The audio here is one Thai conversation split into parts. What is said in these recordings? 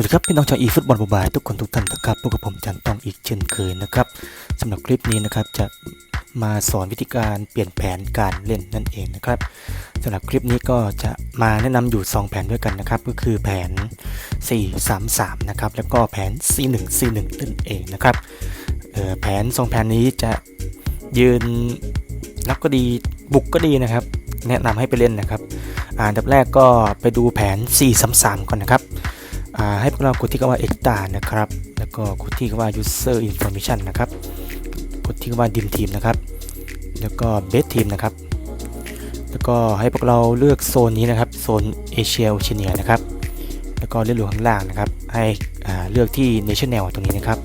วัสดีครับพี่น้องชาวอีฟุตบอลบายทุกคนทุกท่านนะครับพวกบผมจันต้องอีกเช่นเคยนะครับสำหรับคลิปนี้นะครับจะมาสอนวิธีการเปลี่ยนแผนการเล่นนั่นเองนะครับสำหรับคลิปนี้ก็จะมาแนะนำอยู่ 2 แผนด้วยกันนะครับก็คือแผน 433 นะครับแล้วก็แผน 4141นั่นเองนะครับแผน 2 แผนนี้จะยืนรับก็ดีบุกก็ดีนะครับ แนะนำให้ไปเล่นนะครับอ่าอันดับแรกก็ไปดูแผน 433 ก่อนนะครับ ให้พวกเรากดที่คำว่า extra นะครับ แล้วก็กดที่คำว่า user information นะครับ กดที่คำว่า dim team นะครับ แล้วก็ base team นะครับ แล้วก็ให้พวกเราเลือกโซนนี้นะครับ โซนเอเชียโอเชียเนียนะครับ แล้วก็เลือกลงข้างล่างนะครับ ให้เลือกที่ national ตรงนี้นะครับ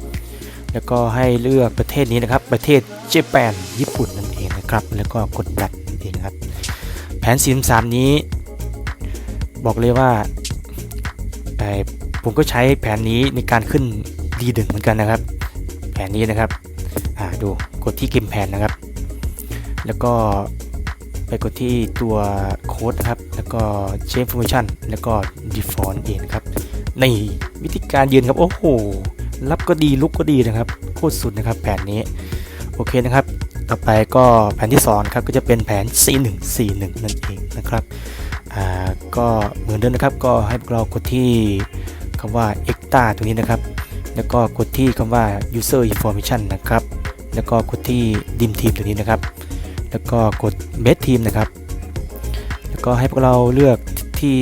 แล้วก็ให้เลือกประเทศนี้นะครับ ประเทศเจแปนญี่ปุ่นนั่นเองนะครับ แล้วก็กดดัดนั่นเองนะครับ แผน43นี้ บอกเลยว่า เอ่ผมก็ใช้แผนนี้ในการขึ้นดีดึงเหมือนกันนะครับ แผนนี้นะครับอ่าดูกดที่เกมแผนนะครับ แล้วก็ไปกดที่ตัวโค้ดนะครับ แล้วก็ change information แล้วก็ default เองนครับในวิธีการยืนครับ โอ้โห รับก็ดีลุกก็ดีนะครับ โคตรสุดนะครับ แผนนี้ โอเคนะครับ ต่อไปก็แผนที่สองครับ ก็จะเป็นแผน C141 นั่นเองนะครับ ก็เหมือนเดิมนะครับก็ให้พวกเรากดที่คำว่า extra ตรงนี้นะครับ แล้วก็กดที่คำว่า user information นะครับ แล้วก็กดที่ dim team ตรงนี้นะครับ แล้วก็กด base team นะครับ แล้วก็ให้พวกเราเลือกที่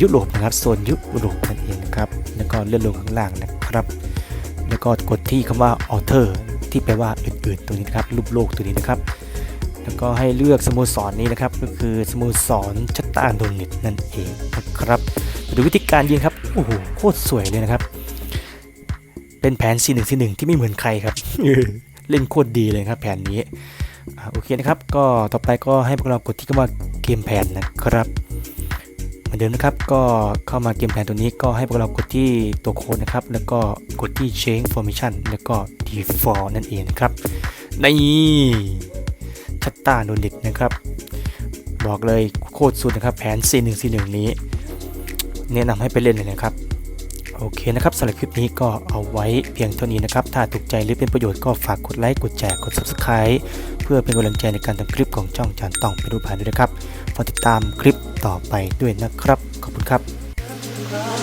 ยุโรปนะครับโซนยุโรปนั่นเองนะครับ แล้วก็เลื่อนลงข้างล่างนะครับ แล้วก็กดที่คำว่า alter ที่แปลว่าอื่นๆตรงนี้นะครับรูปโลกตัวนี้นะครับ แล้วก็ให้เลือกสโมสรนนี้นะครับ ก็คือสโมสรชัตตาโดนิตนั่นเองนะครับมาดูวิธีการยิงครับโอ้โหโคตรสวยเลยนะครับ เป็นแผน4 1 4 1ที่ไม่เหมือนใครครับเล่นโคตรดีเลยครับ แผนนี้โอเคนะครับ ก็ต่อไปก็ให้พวกเรากดที่คำว่าเกมแผนนะครับเหมือนเดิมนะครับก็เข้ามาเกมแผนตัวนี้ก็ให้พวกเรากดที่ตัวโค้ดนะครับ แล้วก็กดที่ change formation แล้วก็ default นั่นเองนะครับใน ชัตตาโดนิตนะครับ บอกเลยโคตรสุดนะครับ แผน C1C1 นี้ แนะนำให้ไปเล่นเลยนะครับ โอเคนะครับสำหรับคลิปนี้ก็เอาไว้เพียงเท่านี้นะครับ ถ้าถูกใจหรือเป็นประโยชน์ก็ฝากกดไลค์ กดแชร์ กด Subscribe เพื่อเป็นกำลังใจในการทำคลิปของช่องจานต้องไปดูผ่านด้วยนะครับฝากติดตามคลิปต่อไปด้วยนะครับ ขอบคุณครับ